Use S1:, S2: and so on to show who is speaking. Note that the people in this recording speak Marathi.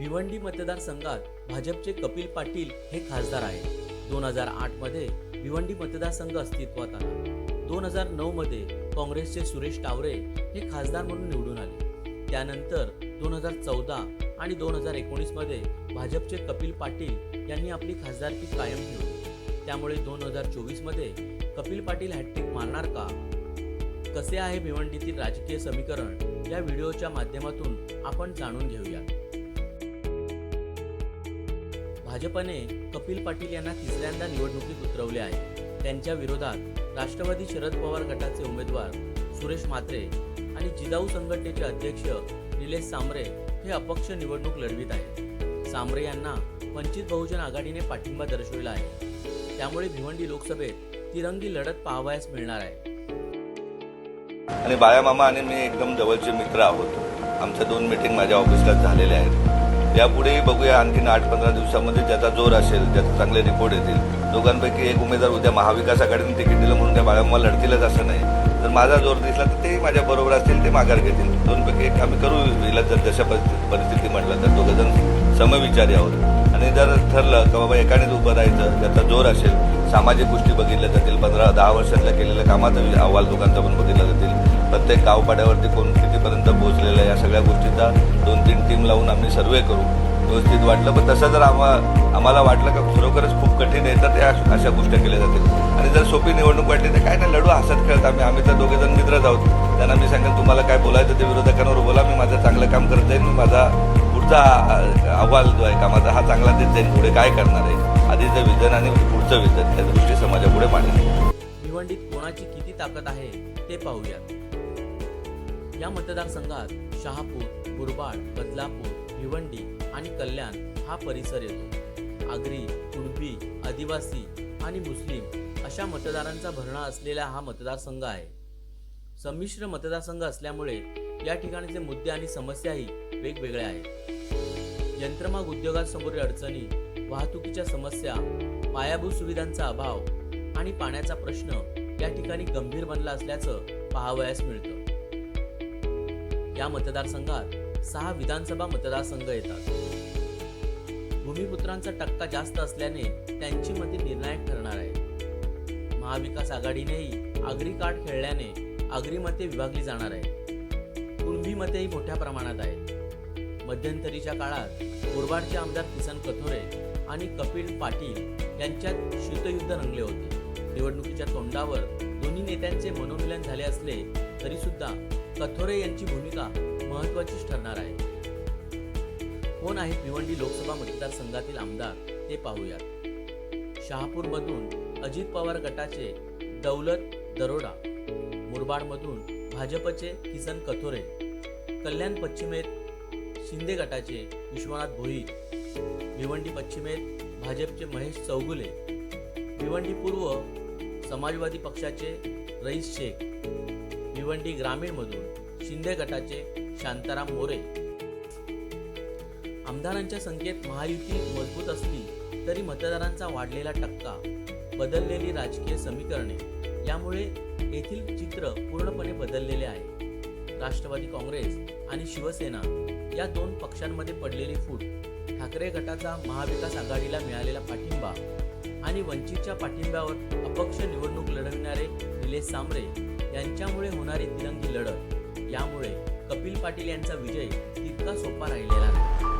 S1: भिवंडी मतदारसंघात भाजपचे कपिल पाटील हे खासदार आहेत. दोन हजार आठमध्ये भिवंडी मतदारसंघ अस्तित्वात आला. दोन हजार नऊमध्ये काँग्रेसचे सुरेश टावरे हे खासदार म्हणून निवडून आले. त्यानंतर दोन हजार चौदा आणि दोन हजार एकोणीसमध्ये भाजपचे कपिल पाटील यांनी आपली खासदारकी कायम ठेवली. त्यामुळे दोन हजार चोवीसमध्ये कपिल पाटील हॅट्रिक मारणार का? कसे आहे भिवंडीतील राजकीय समीकरण? या व्हिडिओच्या माध्यमातून आपण जाणून घेऊया भाजपने कपिल पाटील यांना तिसऱ्यांदा निवडणुकीत उतरवले आहे. त्यांच्या विरोधात राष्ट्रवादी शरद पवार गटाचे उमेदवार सुरेश म्हात्रे आणि जिजाऊ संघटनेचे अध्यक्ष निलेश सांबरे हे अपक्ष निवडणूक लढवित आहेत. सांबरे यांना वंचित बहुजन आघाडीने पाठिंबा दर्शविला आहे. त्यामुळे भिवंडी लोकसभेत तिरंगी लढत पाहावयास मिळणार आहे.
S2: आणि बाळामामा आणि मी एकदम जवळचे मित्र आहोत. आमच्या दोन मीटिंग माझ्या ऑफिसला झालेल्या आहेत. यापुढेही बघूया आणखीन आठ पंधरा दिवसामध्ये ज्याचा जोर असेल ज्याचे चांगले रिपोर्ट येतील. दोघांपैकी एक उमेदवार उद्या महाविकास आघाडीने तिकीट दिलं म्हणून त्या बाळामामा लढतीलच असं नाही. जर माझा जोर दिसला तर ते माझ्या बरोबर असतील ते माघार घेतील. दोनपैकी एक आम्ही करू हिला जर जशा परिस्थिती परिस्थिती म्हटलं तर. दोघं जण समविचारी आहोत. आणि जर ठरलं का बाबा एकानेच उभं राहायचं ज्याचा जोर असेल सामाजिक गोष्टी बघितल्या जातील पंधरा दहा वर्षातल्या केलेल्या कामाचा अहवाल दोघांचा पण बघितला जातील. प्रत्येक गावपाड्यावरती कोण कितीपर्यंत पोहोचलेलं आहे या सगळ्या गोष्टीचा दोन तीन टीम लावून आम्ही सर्वे करू. व्यवस्थित वाटलं पण तसं जर आम्हा आम्हाला वाटलं का खरोखरच खूप कठीण आहे तर त्या अशा गोष्टी केल्या जातील. आणि जर सोपी निवडणूक वाटली तर काय नाही लढू हसत खेळत आम्ही. आम्ही तर दोघे जण मित्रच आहोत. त्यांना मी सांगेन तुम्हाला काय बोलायचं ते विरोधकांवर बोला मी माझं चांगलं काम करत जाईन. मी माझा पुढचा अहवाल जो आहे कामाचा हा चांगला देत जाईन. पुढे काय करणार आहे? आधीचं विजन आणि पुढचं विजन त्या दृष्टी समाजापुढे मांडणार
S1: भिवंडीत कोणाची किती ताकद आहे ते पाहूयात. या मतदारसंघात शहापूर मुरबाड बदलापूर भिवंडी आणि कल्याण हा परिसर येतो. आगरी कुणबी आदिवासी आणि मुस्लिम अशा मतदारांचा भरणा असलेला हा मतदारसंघ आहे. संमिश्र मतदारसंघ असल्यामुळे या ठिकाणचे मुद्दे आणि समस्याही वेगवेगळ्या आहेत. यंत्रमाग उद्योगासमोरील अडचणी वाहतुकीच्या समस्या पायाभूत सुविधांचा अभाव आणि पाण्याचा प्रश्न या ठिकाणी गंभीर बनला असल्याचं पाहावयास मिळतं. या मतदारसंघात सहा विधानसभा मतदारसंघ येतात. भूमिपुत्रांचा टक्का जास्त असल्याने त्यांची मते निर्णायक ठरणार आहे महाविकास आघाडीनेही आगरी कार्ड खेळल्याने आगरी मते विभागली जाणार आहे कुणबी मतेही मोठ्या प्रमाणात आहेत. मध्यंतरीच्या काळात मुरबाडचे आमदार किसन कथोरे आणि कपिल पाटील यांच्यात शीतयुद्ध रंगले होते. निवडणुकीच्या तोंडावर दोन्ही नेत्यांचे मनोमिलन झाले असले तरी सुद्धा कथोरे यांची भूमिका महत्वाचीच ठरणार आहे. कोण आहेत भिवंडी लोकसभा मतदारसंघातील आमदार ते पाहूयात. शहापूरमधून अजित पवार गटाचे दौलत दरोडा मुरबाडमधून भाजपचे किसन कथोरे कल्याण पश्चिमेत शिंदे गटाचे विश्वनाथ भोईर भिवंडी पश्चिमेत भाजपचे महेश चौगुले भिवंडी पूर्व समाजवादी पक्षाचे रईस शेख भिवंडी ग्रामीणमधून शिंदे गटाचे शांताराम मोरे. आमदारांच्या संख्येत महायुती मजबूत असली तरी मतदारांचा वाढलेला टक्का बदललेली राजकीय समीकरणे यामुळे येथील चित्र पूर्णपणे बदललेले आहे. राष्ट्रवादी काँग्रेस आणि शिवसेना या दोन पक्षांमध्ये पडलेली फूट ठाकरे गटाचा महाविकास आघाडीला मिळालेला पाठिंबा आणि वंचितच्या पाठिंब्यावर अपक्ष निवडणूक लढविणारे निलेश सांबरे यांच्यामुळे होणारी तिरंगी लढत यामुळे कपिल पाटील यांचा विजय तितका सोपा राहिलेला